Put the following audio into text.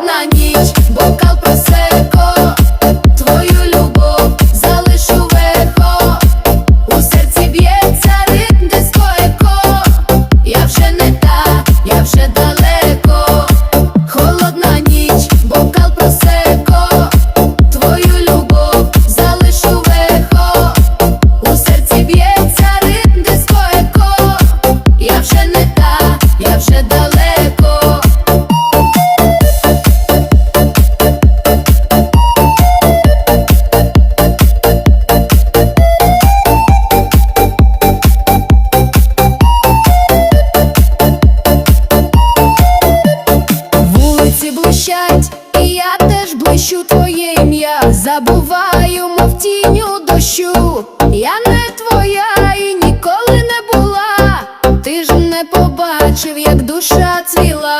холодна ніч, бокал просеко, твою любов залишу вехо, у серці б'ється ритм дискоеко, я вже не та, я вже далеко, кричать, і я теж блищу твоє ім'я. Забуваю, мов тіню дощу. Я не твоя і ніколи не була. Ти ж не побачив, як душа цвіла.